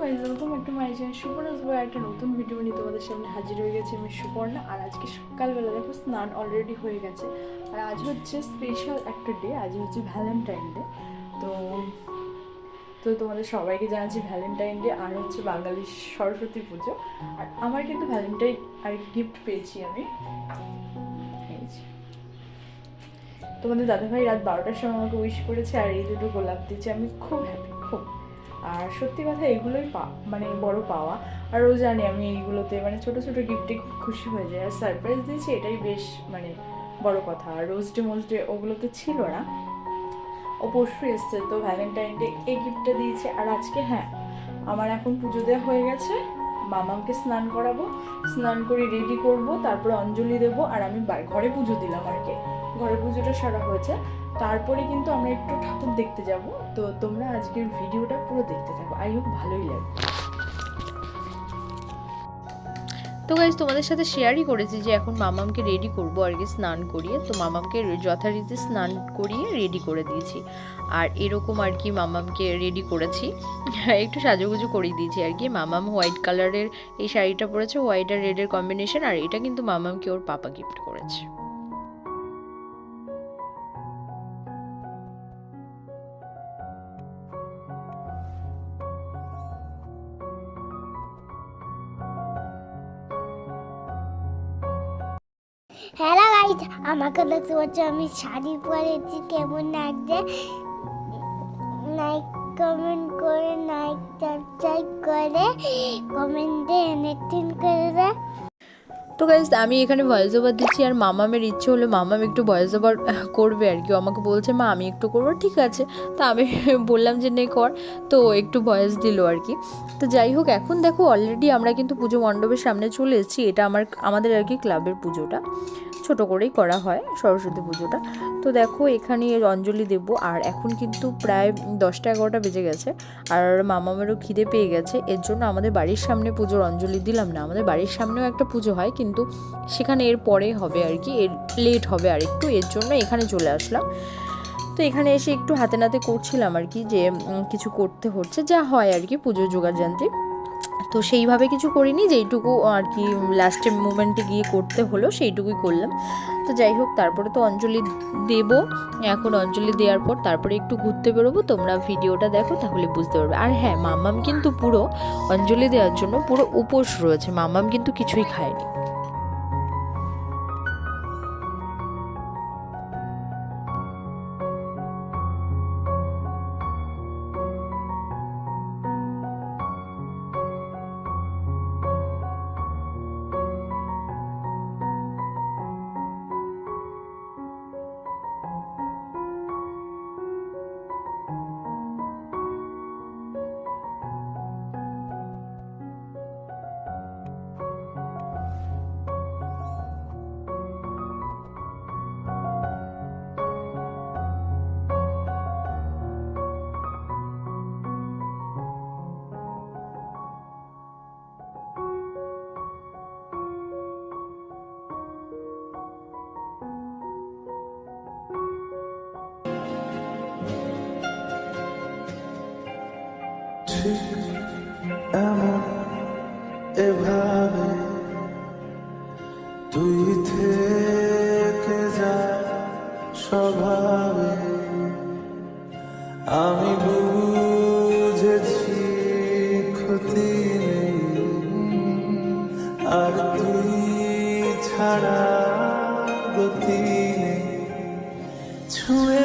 Guys welcome একটা মাই channel Suparna বই একটা নতুন ভিডিও নিয়ে তোমাদের সামনে হাজির হয়ে গেছে আমি সুপর্ণা। আর আজকে সকালবেলা দেখো স্নান অলরেডি হয়ে গেছে। আর আজ হচ্ছে স্পেশাল একটা ডে আজ হচ্ছে ভ্যালেন্টাইন ডে তো তো তোমাদের সবাইকে জানাচ্ছি ভ্যালেন্টাইন ডে আর হচ্ছে বাঙালির সরস্বতী পুজো। আর আমার কিন্তু ভ্যালেন্টাইন আর গিফট পেয়েছি আমি। তোমাদের দাদাভাই রাত বারোটার সময় আমাকে উইশ করেছে আর এই দুটো গোলাপ দিচ্ছে আমি খুব হ্যাপি খুব। আর সত্যি কথা এগুলোই পা মানে বড় পাওয়া। আর ও জানে আমি এইগুলোতে মানে ছোট ছোট গিফটে খুব খুশি হয়ে যায় আর সারপ্রাইজ দিয়েছি, এটাই বেশ মানে বড় কথা। আর রোজ ডে মোজ ডে ওগুলো তো ছিল না। ও পরশু এসছে, তো ভ্যালেন্টাইন ডে এই গিফটটা দিয়েছে। আর আজকে হ্যাঁ আমার এখন পুজো দেওয়া হয়ে গেছে। মামাকে স্নান করাবো, স্নান করে রেডি করব, তারপরে অঞ্জলি দেব, আর আমি ঘরে পুজো দিলাম আর কি। ঘরে পুজোটা সারা হয়েছে। তারপরে কিন্তু আমরা একটু ঠাকুর দেখতে যাব। তো তোমরা আজকের ভিডিওটা পুরো দেখতে থাকো। আই হোপ ভালোই লাগবে। তো গাইজ তোমাদের সাথে শেয়ারই করেছি যে এখন মামামকে রেডি করব আর কি স্নান করিয়ে। তো মামামকে যথারীতি স্নান করিয়ে রেডি করে দিয়েছি। আর এরকম আর কি মামামকে রেডি করেছি। একটু সাজুগুজু করিয়ে দিয়েছি আর কি। মামাম হোয়াইট কালারের এই শাড়িটা পরেছে হোয়াইট আর রেডের কম্বিনেশন আর এটা কিন্তু মামামকে ওর পাপা গিফট করেছে। আমাকে তো তোমার আমি শাড়ি পরেছি, কেমন লাগছে? লাইক কমেন্ট করে লাইক সাবস্ক্রাইব করে কমেন্টে এনিথিং করে তো গাইজ আমি এখানে ভয়েস ওভার দিচ্ছি আর মামামের ইচ্ছে হলো মামাম একটু ভয়েস ওভার করবে আর কি। আমাকে বলছে, মা, আমি একটু করব। ঠিক আছে। তা আমি বললাম যে, নে, কর। তো একটু ভয়েস দিল আর কি। তো যাই হোক, এখন দেখো অলরেডি আমরা কিন্তু পুজো মণ্ডপের সামনে চলে এসেছি। এটা আমার, আমাদের আর কি ক্লাবের পুজোটা। ছোট করেই করা হয়, সরস্বতী পুজোটা। তো দেখো, এখানে অঞ্জলি দেব। আর এখন কিন্তু প্রায় দশটা এগারোটা বেজে গেছে। আর মামামেরও খিদে পেয়ে গেছে। এর জন্য আমাদের বাড়ির সামনে পুজোর অঞ্জলি দিলাম না। আমাদের বাড়ির সামনেও একটা পুজো হয়, কিন্তু সেখানে এর পরে হবে আর কি, এর লেট হবে আর একটু, এর জন্য এখানে চলে আসলাম। তো এখানে এসে একটু হাতে নাতে করছিলাম আর কি যে কিছু করতে হচ্ছে, যা হয় আর কি পুজোর যোগাযান্ত্রী তো সেইভাবে কিছু করিনি, যেইটুকু আর কি লাস্টের মুমেন্টে গিয়ে করতে হলো, সেইটুকুই করলাম। তো যাই হোক, তারপরে তো অঞ্জলি দেব। এখন অঞ্জলি দেওয়ার পর তারপরে একটু ঘুরতে বেরোবো, তোমরা ভিডিওটা দেখো, তাহলে বুঝতে পারবে। আর হ্যাঁ মাম্মাম কিন্তু পুরো অঞ্জলি দেওয়ার জন্য পুরো উপোস রয়েছে মাম্মাম কিন্তু কিছুই খায়নি। who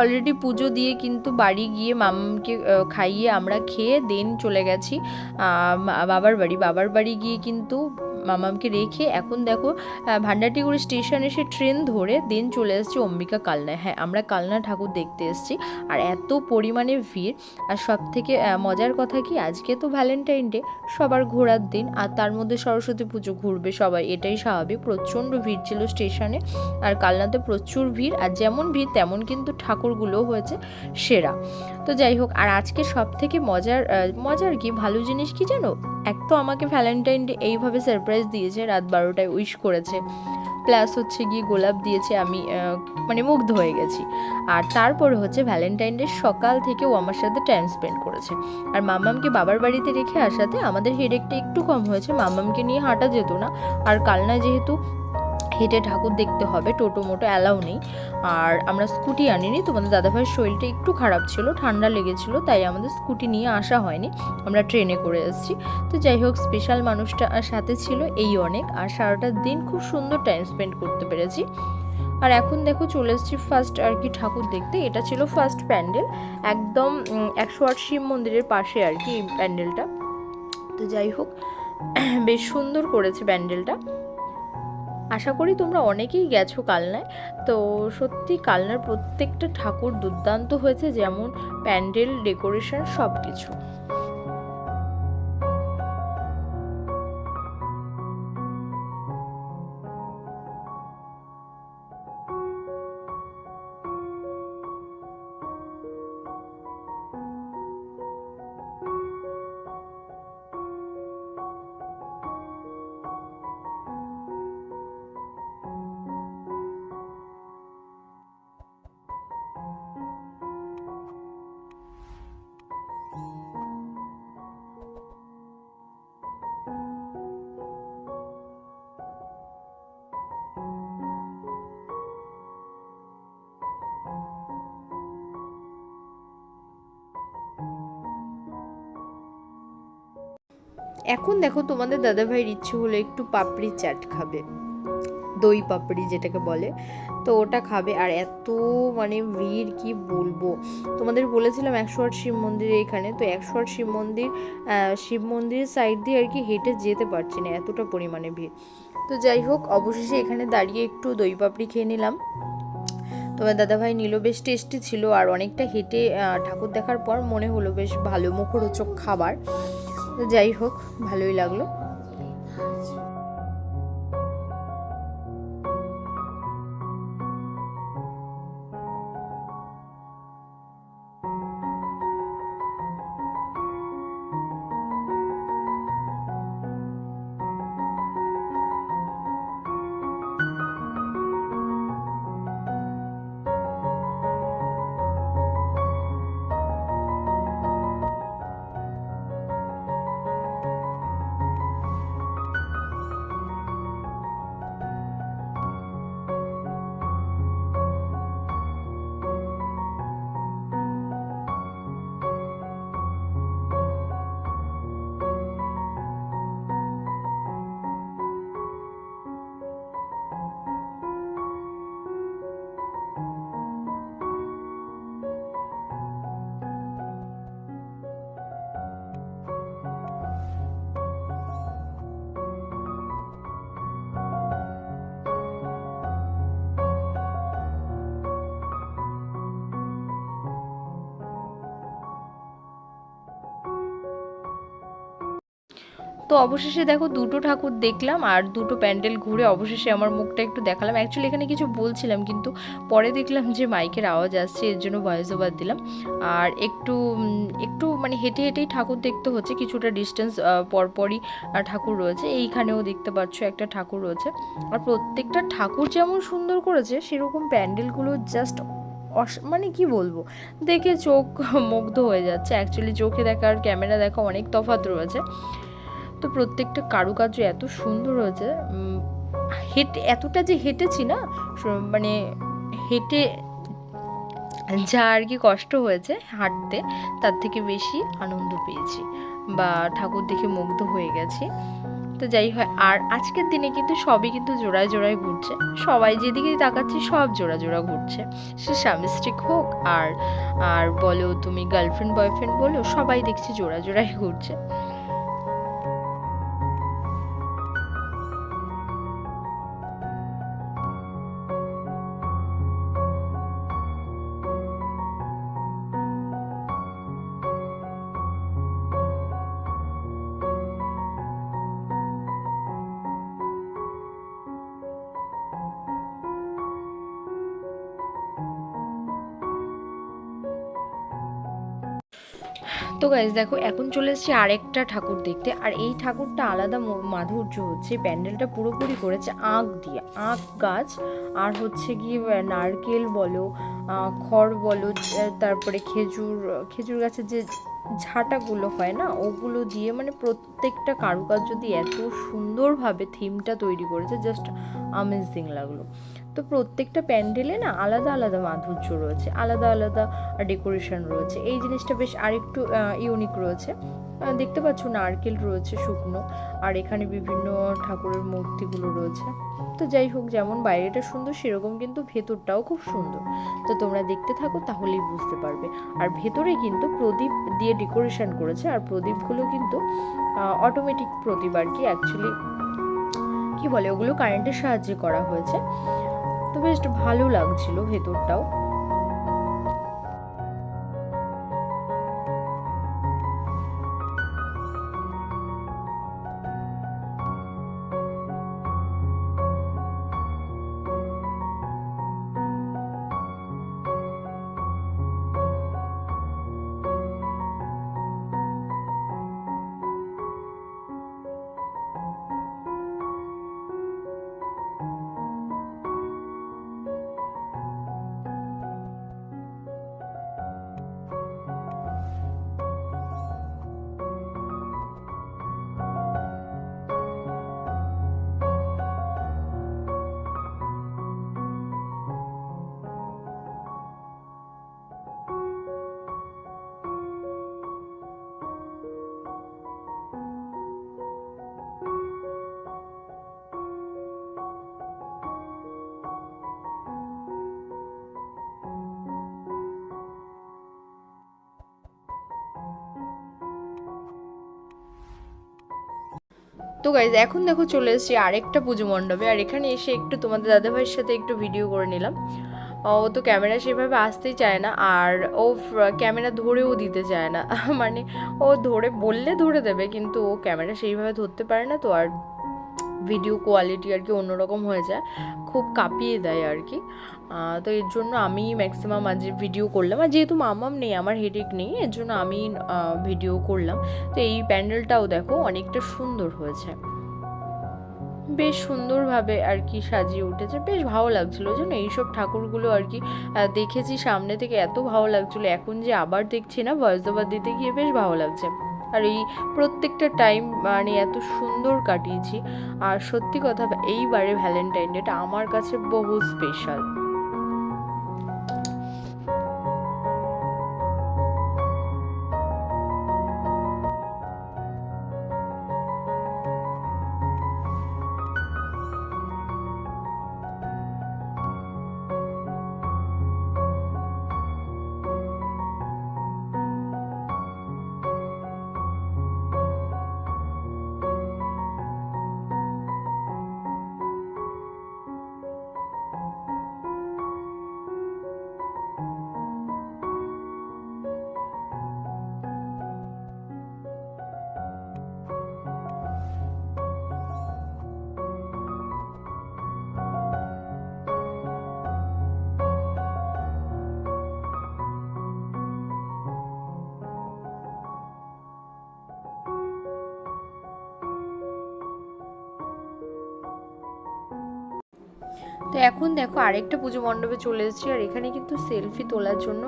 অলরেডি পুজো দিয়ে কিন্তু বাড়ি গিয়ে মামকে খাইয়ে আমরা খেয়ে দেন চলে গেছি। বাবার বাড়ি। বাবার বাড়ি গিয়ে কিন্তু মামামকে রেখে এখন দেখো আহ, ভান্ডারটিগুড়ি স্টেশন এসে ট্রেন ধরে দেন চলে এসেছি অম্বিকা কালনায়। হ্যাঁ আমরা কালনা ঠাকুর দেখতে এসেছি। আর এত পরিমাণে ভিড়। আর সব থেকে মজার কথা কি আজকে তো ভ্যালেন্টাইন ডে সবার ঘোরার দিন। আর তার মধ্যে সরস্বতী পুজো ঘুরবে সবাই এটাই স্বাভাবিক। প্রচণ্ড ভিড় ছিল স্টেশনে। আর কালনাতে প্রচুর ভিড়। আর যেমন ভিড় তেমন কিন্তু ঠাকুরগুলোও হয়েছে সেরা। তো যাই হোক, আর আজকে সব থেকে মজার মজার কি, ভালো জিনিস কি জানো? এক তো আমাকে ভ্যালেন্টাইন ডে এইভাবে সারপ্রাইজ দিয়েছে, রাত বারোটায় উইশ করেছে। প্লাস হচ্ছে গিয়ে গোলাপ দিয়েছে, আমি মানে মুগ্ধ হয়ে গেছি। আর তারপর হচ্ছে ভ্যালেন্টাইন ডে সকাল থেকে ও আমার সাথে টাইম স্পেন্ড করেছে। আর মাম্মামকে বাবার বাড়িতে রেখে আসাতে আমাদের হেডেকটা একটু কম হয়েছে মাম্মামকে নিয়ে হাঁটা যেত না। আর কালনায় যেহেতু হেঁটে ঠাকুর দেখতে হবে, টোটো মোটো অ্যালাউ নেই। আর আমরা স্কুটি আনিনি তোমাদের দাদাভাইয়ের শরীরটা একটু খারাপ ছিল, ঠান্ডা লেগেছিল, তাই আমাদের স্কুটি নিয়ে আসা হয়নি। আমরা ট্রেনে করে এসেছি। তো যাই হোক স্পেশাল মানুষটা সাথে ছিল এই অনেক। আর সারাটা দিন খুব সুন্দর টাইম স্পেন্ড করতে পেরেছি। আর এখন দেখো, চলে এসেছি ফার্স্ট আর কি ঠাকুর দেখতে। এটা ছিল ফার্স্ট প্যান্ডেল। একদম একশো আট শিব মন্দিরের পাশে আর কি এই প্যান্ডেলটা। তো যাই হোক, বেশ সুন্দর করেছে প্যান্ডেলটা। আশা করি তোমরা অনেকেই গেছো কালনায়। তো সত্যি কালনার প্রত্যেকটা ঠাকুর দুর্দান্ত হয়েছে, যেমন প্যান্ডেল, ডেকোরেশন সব কিছু এখন দেখো তোমাদের দাদাভাইয়ের ইচ্ছে হলো একটু পাপড়ি চাট খাবে। দই পাপড়ি যেটাকে বলে, তো ওটা খাবে। আর এত মানে ভিড়, কি বলব? তোমাদের বলেছিলাম একশো আট শিব মন্দিরে এখানে, তো একশো আট শিব মন্দির শিব মন্দিরের সাইড দিয়ে আর কি হেঁটে যেতে পারছি না, এতটা পরিমাণে ভিড়। তো যাই হোক, অবশেষে এখানে দাঁড়িয়ে একটু দই পাপড়ি খেয়ে নিলাম। তোমার দাদাভাই নিল, বেশ টেস্টি ছিল, আর অনেকটা হেঁটে ঠাকুর দেখার পর মনে হলো বেশ ভালো মুখরোচক খাবার। যাই হোক ভালোই লাগল। তো অবশেষে দেখো দুটো ঠাকুর দেখলাম আর দুটো প্যান্ডেল ঘুরে অবশেষে আমার মুখটা একটু দেখালাম। অ্যাকচুয়ালি এখানে কিছু বলছিলাম, কিন্তু পরে দেখলাম যে মাইকের আওয়াজ আসছে, এর জন্য ভয়েস ওভার দিলাম। আর একটু একটু মানে হেঁটে হেঁটেই ঠাকুর দেখতে হচ্ছে, কিছুটা ডিস্টেন্স পরপরই ঠাকুর রয়েছে। এইখানেও দেখতে পাচ্ছ একটা ঠাকুর রয়েছে। আর প্রত্যেকটা ঠাকুর যেমন সুন্দর করেছে, সেরকম প্যান্ডেলগুলো জাস্ট অস মানে কি বলব? দেখে চোখ মুগ্ধ হয়ে যাচ্ছে। অ্যাকচুয়ালি চোখে দেখা আর ক্যামেরা দেখা অনেক তফাৎ রয়েছে। তো প্রত্যেকটা কারুকার্য এত সুন্দর হয়েছে হেঁটে, এতটা যে হেঁটেছি না মানে হেঁটে যা আর কি কষ্ট হয়েছে হাঁটতে, তার থেকে বেশি আনন্দ পেয়েছি বা ঠাকুর দেখে মুগ্ধ হয়ে গেছি। তো যাই হয় আর আজকের দিনে কিন্তু সবই কিন্তু জোড়ায় জোড়ায় ঘুরছে, সবাই যেদিকেই তাকাচ্ছে সব জোড়া জোড়া ঘুরছে। সে স্বামী স্ত্রী হোক আর আর বলো তুমি গার্লফ্রেন্ড বয়ফ্রেন্ড বলো, সবাই দেখছি জোড়া জোড়ায় ঘুরছে। গাইজ দেখো, এখন চলে এসেছি আরেকটা ঠাকুর দেখতে। আর এই ঠাকুরটা আলাদা মাধুর্য হচ্ছে, প্যান্ডেলটা পুরোপুরি করেছে আঁক দিয়ে। আঁক গাছ, আর হচ্ছে গিয়ে নারকেল বলো খড় বলো তারপরে খেজুর খেজুর গাছের যে ঝাঁটাগুলো হয় না, ওগুলো দিয়ে মানে প্রত্যেকটা কারুকার্য যদি এত সুন্দরভাবে থিমটা তৈরি করেছে জাস্ট আমেজিং লাগল। তো প্রত্যেকটা প্যান্ডেলে না আলাদা আলাদা মাধুর্য রয়েছে, আলাদা আলাদা ডেকোরেশন রয়েছে। এই জিনিসটা বেশ আরেকটু ইউনিক রয়েছে। দেখতে পাচ্ছ নারকেল রয়েছে শুকনো, আর এখানে বিভিন্ন ঠাকুরের মূর্তিগুলো রয়েছে। তো যাই হোক, যেমন বাইরেটা সুন্দর, সেরকম কিন্তু ভেতরটাও খুব সুন্দর। তো তোমরা দেখতে থাকো, তাহলেই বুঝতে পারবে। আর ভেতরে কিন্তু প্রদীপ দিয়ে ডেকোরেশন করেছে, আর প্রদীপগুলো কিন্তু অটোমেটিক প্রদীপ আর কি অ্যাকচুয়ালি কি বলে, ওগুলো কারেন্টের সাহায্যে করা হয়েছে। তো বেশ ভালো লাগছিল ভেতরটাও। তো গাইজ এখন দেখো চলে এসেছি আরেকটা পুজো মণ্ডপে, আর এখানে এসে একটু তোমাদের দাদাভাইয়ের সাথে একটু ভিডিও করে নিলাম। ও তো ক্যামেরা সেভাবে আসতেই চায় না, আর ও ক্যামেরা ধরেও দিতে চায় না। মানে ও ধরে, বললে ধরে দেবে, কিন্তু ও ক্যামেরা সেইভাবে ধরতে পারে না, তো আর ভিডিও কোয়ালিটি আর কি অন্যরকম হয়ে যায়, খুব কাঁপিয়ে দেয় আর কি। তো এর জন্য আমি ম্যাক্সিমাম আজ ভিডিও করলাম। আর যেহেতু মামাম নেই, আমার হেডেক নেই, এর জন্য আমি ভিডিও করলাম। তো এই প্যান্ডেলটাও দেখো অনেকটা সুন্দর হয়েছে। বেশ সুন্দরভাবে আর কি সাজিয়ে উঠেছে। বেশ ভালো লাগছিল। জানো এইসব ঠাকুরগুলো আর কি দেখেছি সামনে থেকে এত ভালো লাগছিল। এখন যে আবার দেখছি না ভয়েস দিতে গিয়ে বেশ ভালো লাগছে। আর এই প্রত্যেকটা টাইম মানে এত সুন্দর কাটিয়েছি। আর সত্যি কথা, এইবারে ভ্যালেন্টাইন ডেটা আমার কাছে বহু স্পেশাল এখন দেখো আরেকটা পুজো মণ্ডপে চলে এসেছি, আর এখানে কিন্তু সেলফি তোলার জন্য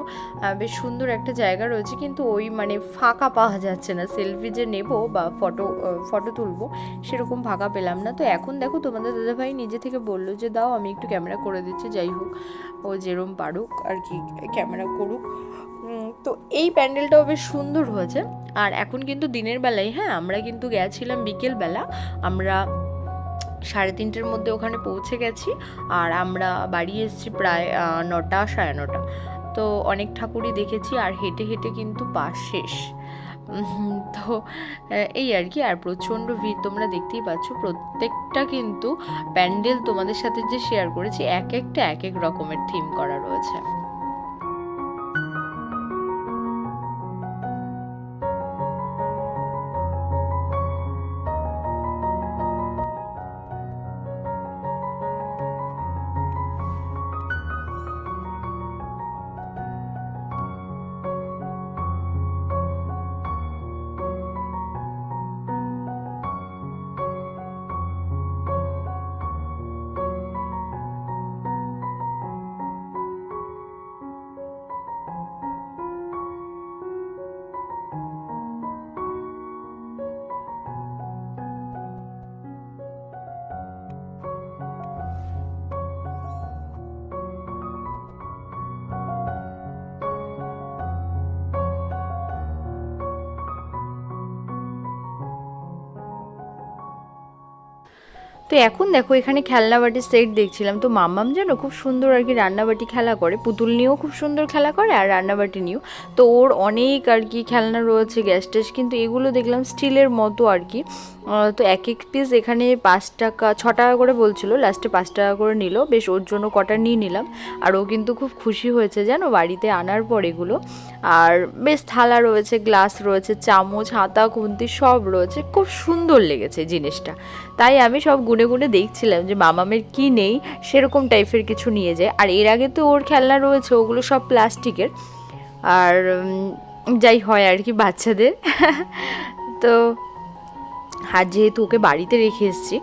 বেশ সুন্দর একটা জায়গা রয়েছে, কিন্তু ওই মানে ফাঁকা পাওয়া যাচ্ছে না। সেলফি যে নেব বা ফটো ফটো তুলবো, সেরকম ফাঁকা পেলাম না। তো এখন দেখো তোমাদের দাদাভাই নিজে থেকে বলল যে, দাও, আমি একটু ক্যামেরা করে দিচ্ছি, যাই হোক, ও যেরম পারুক আর কি ক্যামেরা করুক। তো এই প্যান্ডেলটাও বেশ সুন্দর হয়েছে। আর এখন কিন্তু দিনের বেলায় হ্যাঁ আমরা কিন্তু গেছিলাম বিকেলবেলা, আমরা সাড়ে তিনটের মধ্যে ওখানে পৌঁছে গেছি আর আমরা বাড়ি এসেছি প্রায় নটা, সাড়ে নটা। তো অনেক ঠাকুরই দেখেছি আর হেঁটে হেঁটে কিন্তু পাশ শেষ। তো এই আর কি। আর প্রচণ্ড ভিড় তোমরা দেখতেই পাচ্ছ। প্রত্যেকটা কিন্তু প্যান্ডেল তোমাদের সাথে যে শেয়ার করেছি, এক একটা এক এক রকমের থিম করা রয়েছে। তো এখন দেখো, এখানে খেলনাবাটির সেট দেখছিলাম। তো মাম্মাম যেন খুব সুন্দর আর কি রান্নাবাটি খেলা করে। পুতুল নিয়েও খুব সুন্দর খেলা করে আর রান্নাবাটি নিয়েও। তো ওর অনেক আর কি খেলনা রয়েছে গ্যাস ট্যাস কিন্তু এগুলো দেখলাম স্টিলের মতো আর কি। তো এক এক পিস এখানে পাঁচ টাকা, ছ টাকা করে বলছিল লাস্টে পাঁচ টাকা করে নিল। বেশ ওর জন্য কটা নিয়ে নিলাম। আর ও কিন্তু খুব খুশি হয়েছে জানো, বাড়িতে আনার পর এগুলো। আর বেশ থালা রয়েছে গ্লাস রয়েছে, চামচ, হাতা, খুন্তি সব রয়েছে। খুব সুন্দর লেগেছে জিনিসটা। তাই আমি সব গুনে গুনে গুনে দেখছিলাম যে মামামের কি নেই, সেরকম টাইপের কিছু নিয়ে যায়। আর এর আগে তো ওর খেলনা রয়েছে, ওগুলো সব প্লাস্টিকের। আর যাই হয় আর কি বাচ্চাদের। তো আর যেহেতু ওকে বাড়িতে রেখে এসেছি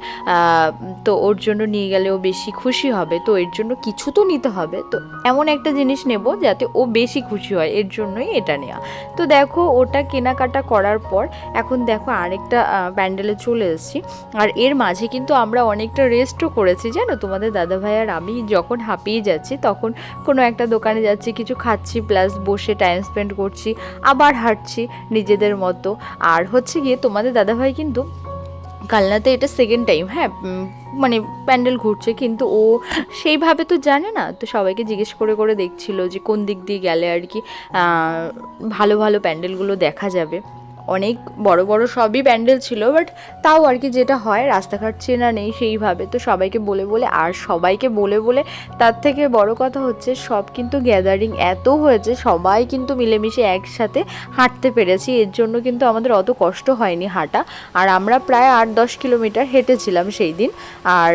তো ওর জন্য নিয়ে গেলে ও বেশি খুশি হবে, তো এর জন্য কিছু তো নিতে হবে। তো এমন একটা জিনিস নেব যাতে ও বেশি খুশি হয়, এর জন্যই এটা নেওয়া। তো দেখো, ওটা কেনাকাটা করার পর এখন দেখো আরেকটা প্যান্ডেলে চলে এসেছি। আর এর মাঝে কিন্তু আমরা অনেকটা রেস্টও করেছি, জানো? তোমাদের দাদাভাই আর আমি যখন হাঁপিয়ে যাচ্ছি, তখন কোনো একটা দোকানে যাচ্ছি, কিছু খাচ্ছি প্লাস বসে টাইম স্পেন্ড করছি, আবার হাঁটছি নিজেদের মতো। আর হচ্ছে গিয়ে তোমাদের দাদাভাই কিন্তু কালনাতে এটা সেকেন্ড টাইম হ্যাঁ মানে প্যান্ডেল ঘুরছে, কিন্তু ও সেইভাবে তো জানে না। তো সবাইকে জিজ্ঞেস করে করে দেখছিল যে কোন দিক দিয়ে গেলে আর কি ভালো ভালো প্যান্ডেলগুলো দেখা যাবে। অনেক বড় বড় সবই প্যান্ডেল ছিল বাট তাও আর কি যেটা হয়, রাস্তাঘাট চেনা নেই সেইভাবে। তো সবাইকে বলে বলে, আর সবাইকে বলে বলে, তার থেকে বড় কথা হচ্ছে সব কিন্তু গ্যাদারিং এত হয়েছে, সবাই কিন্তু মিলেমিশে একসাথে হাঁটতে পেরেছি। এর জন্য কিন্তু আমাদের অত কষ্ট হয়নি হাঁটা। আর আমরা প্রায় আট দশ কিলোমিটার হেঁটেছিলাম সেই দিন। আর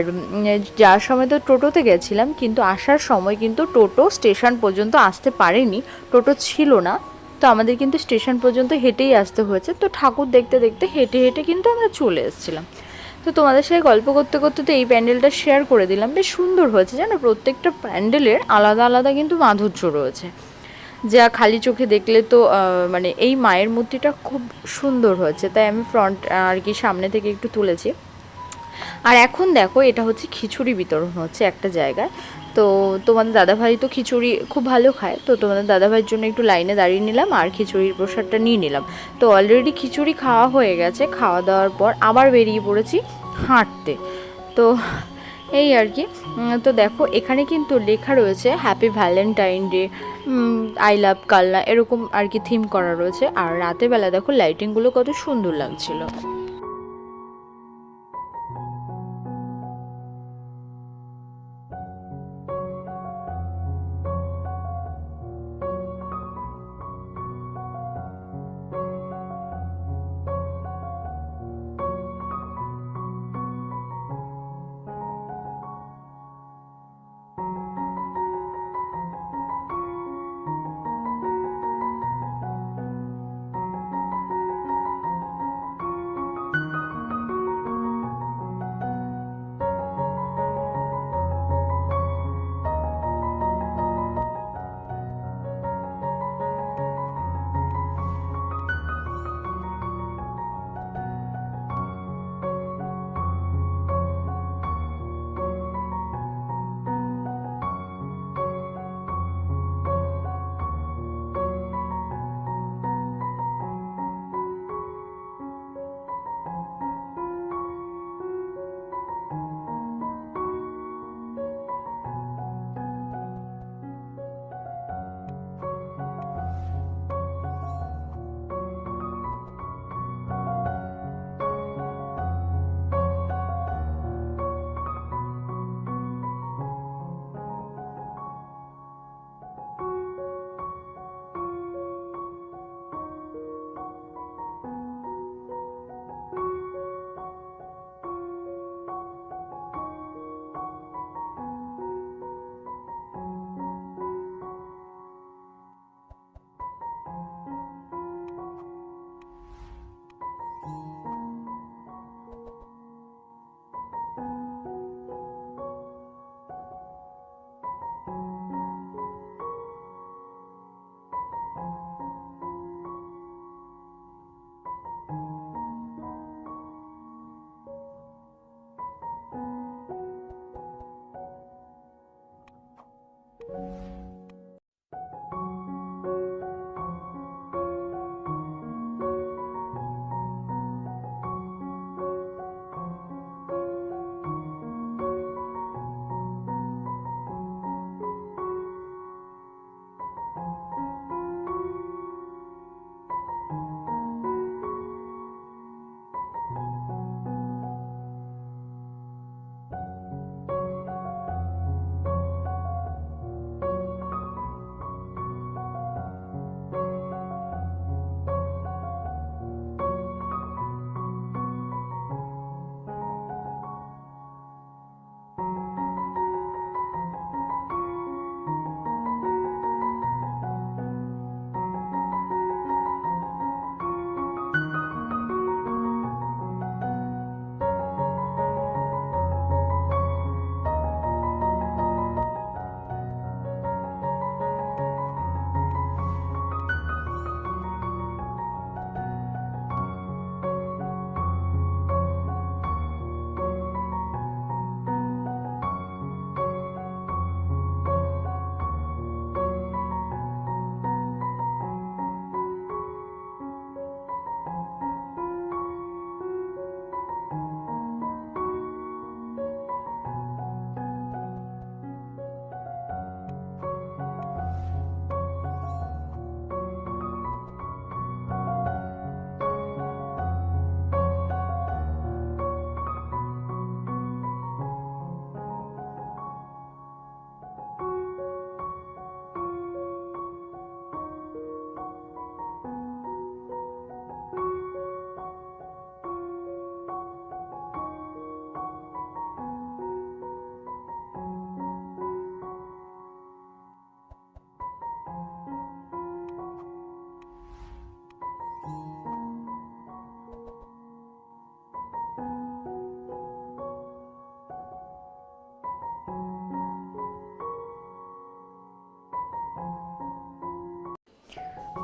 যাওয়ার সময় তো টোটোতে গেছিলাম, কিন্তু আসার সময় কিন্তু টোটো স্টেশন পর্যন্ত আসতে পারেনি। টোটো ছিল না। তো আমাদের কিন্তু স্টেশন পর্যন্ত হেঁটেই আসতে হয়েছে। তো ঠাকুর দেখতে দেখতে হেঁটে হেঁটে কিন্তু আমরা চলে এসেছিলাম। তো তোমাদের সাথে গল্প করতে করতে তো এই প্যান্ডেলটা শেয়ার করে দিলাম। বেশ সুন্দর হয়েছে জানো? প্রত্যেকটা প্যান্ডেলের আলাদা আলাদা কিন্তু মাধুর্য রয়েছে। যা খালি চোখে দেখলে তো মানে এই মায়ের মূর্তিটা খুব সুন্দর হয়েছে। তাই আমি ফ্রন্ট আর কি সামনে থেকে একটু তুলেছি। আর এখন দেখো, এটা হচ্ছে খিচুড়ি বিতরণ হচ্ছে একটা জায়গায়। তো তোমাদের দাদাভাই তো খিচুড়ি খুব ভালো খায়। তো তোমাদের দাদাভাইয়ের জন্য একটু লাইনে দাঁড়িয়ে নিলাম আর খিচুড়ির প্রসাদটা নিয়ে নিলাম। তো অলরেডি খিচুড়ি খাওয়া হয়ে গেছে। খাওয়া দাওয়ার পর আবার বেরিয়ে পড়েছি হাঁটতে। তো এই আর কি। তো দেখো, এখানে কিন্তু লেখা রয়েছে happy Valentine day I love Kalna এরকম আর কি থিম করা রয়েছে। আর রাতের বেলা দেখো লাইটিংগুলো কত সুন্দর লাগছিল।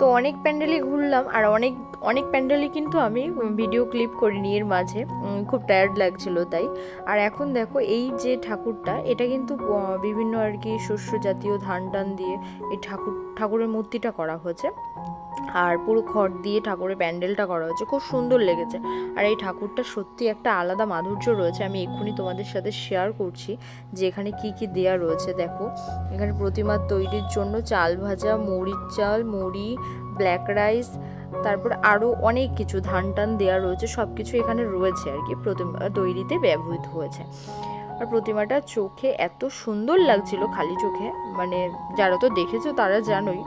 তো অনেক প্যান্ডেলই ঘুরলাম আর অনেক অনেক প্যান্ডেলই কিন্তু আমি ভিডিও ক্লিপ করিনি এর মাঝে। খুব টায়ার্ড লাগছিল তাই। আর এখন দেখো এই যে ঠাকুরটা, এটা কিন্তু বিভিন্ন আর কি শস্য জাতীয় ধান টান দিয়ে এই ঠাকুর, ঠাকুরের মূর্তিটা করা হয়েছে। আর পুরো খড় দিয়ে ঠাকুরের প্যান্ডেলটা করা হয়েছে। খুব সুন্দর লেগেছে। আর এই ঠাকুরটা সত্যি একটা আলাদা মাধুর্য রয়েছে। আমি এক্ষুনি তোমাদের সাথে শেয়ার করছি যে এখানে কি কি দেয়া রয়েছে। দেখো, এখানে প্রতিমার তৈরির জন্য চাল ভাজা মরিচ চাল, মুড়ি ব্ল্যাক রাইস তারপর আরও অনেক কিছু ধান টান দেওয়া রয়েছে। সব কিছু এখানে রয়েছে আর কি। প্রতিমা তৈরিতে ব্যবহৃত হয়েছে। আর প্রতিমাটা চোখে এত সুন্দর লাগছিল, খালি চোখে। মানে যারা তো দেখেছ তারা জানোই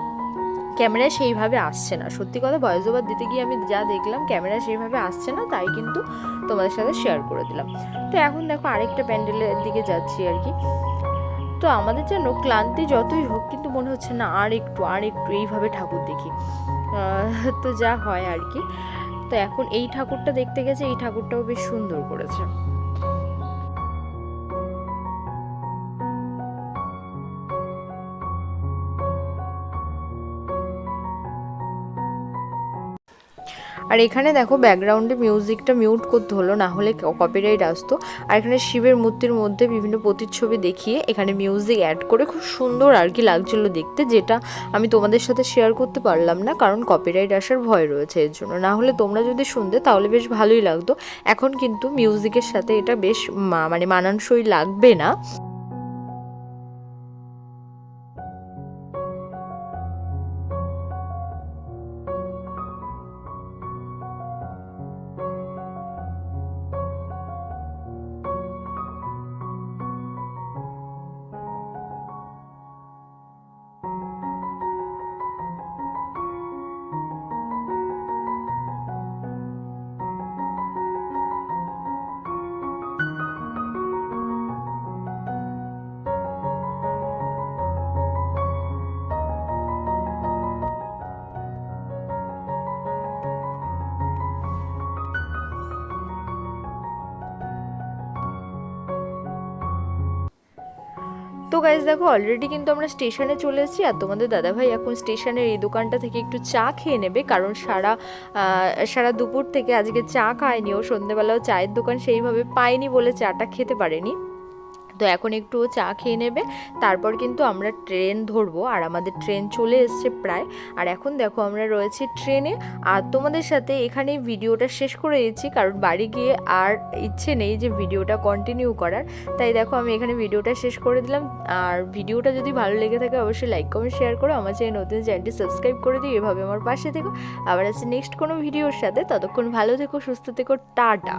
ক্যামেরায় সেইভাবে আসছে না। সত্যি কথা ভয়েস ওভার দিতে গিয়ে আমি যা দেখলাম, ক্যামেরা সেইভাবে আসছে না, তাই কিন্তু তোমাদের সাথে শেয়ার করে দিলাম। তো এখন দেখো আরেকটা প্যান্ডেলের দিকে যাচ্ছি আর কি। তো আমাদের যেন ক্লান্তি যতই হোক, কিন্তু মনে হচ্ছে না আর একটু আর একটু এইভাবে ঠাকুর দেখি। তো যা হয় আর কি। তো এখন এই ঠাকুরটা দেখতে গেছে, এই ঠাকুরটাও বেশ সুন্দর করেছে। আর এখানে দেখো ব্যাকগ্রাউন্ডে মিউজিকটা মিউট করতে হলো, না হলে কপিরাইট আসতো। আর এখানে শিবের মূর্তির মধ্যে বিভিন্ন প্রতিচ্ছবি দেখিয়ে এখানে মিউজিক অ্যাড করে খুব সুন্দর আর কি লাগছিল দেখতে, যেটা আমি তোমাদের সাথে শেয়ার করতে পারলাম না, কারণ কপিরাইট আসার ভয় রয়েছে এর জন্য। না হলে তোমরা যদি শুনতে, তাহলে বেশ ভালোই লাগতো। এখন কিন্তু মিউজিকের সাথে এটা বেশ মানে মানানসই লাগবে না। তো গাইজ দেখো অলরেডি কিন্তু আমরা স্টেশনে চলে এসেছি আর তোমাদের দাদাভাই এখন স্টেশনের এই দোকানটা থেকে একটু চা খেয়ে নেবে। কারণ সারা সারা দুপুর থেকে আজকে চা খায়নি, ও সন্ধ্যেবেলাও চায়ের দোকান সেইভাবে পায়নি বলে চাটা খেতে পারেনি। তো এখন একটু চা খেয়ে নেবে। তারপর কিন্তু আমরা ট্রেন ধরবো, আর আমাদের ট্রেন চলে এসছে প্রায়। আর এখন দেখো আমরা রয়েছি ট্রেনে। আর তোমাদের সাথে এখানে ভিডিওটা শেষ করে দিচ্ছি, কারণ বাড়ি গিয়ে আর ইচ্ছে নেই যে ভিডিওটা কন্টিনিউ করার। তাই দেখো আমি এখানে ভিডিওটা শেষ করে দিলাম। আর ভিডিওটা যদি ভালো লেগে থাকে অবশ্যই লাইক কমেন্ট শেয়ার করো। আমার চ্যানেল নতুন চ্যানেলটি সাবস্ক্রাইব করে দিই এভাবে আমার পাশে থেকো। আবার আছে নেক্সট কোনো ভিডিওর সাথে। ততক্ষণ ভালো থেকো, সুস্থ থেকো, টাটা।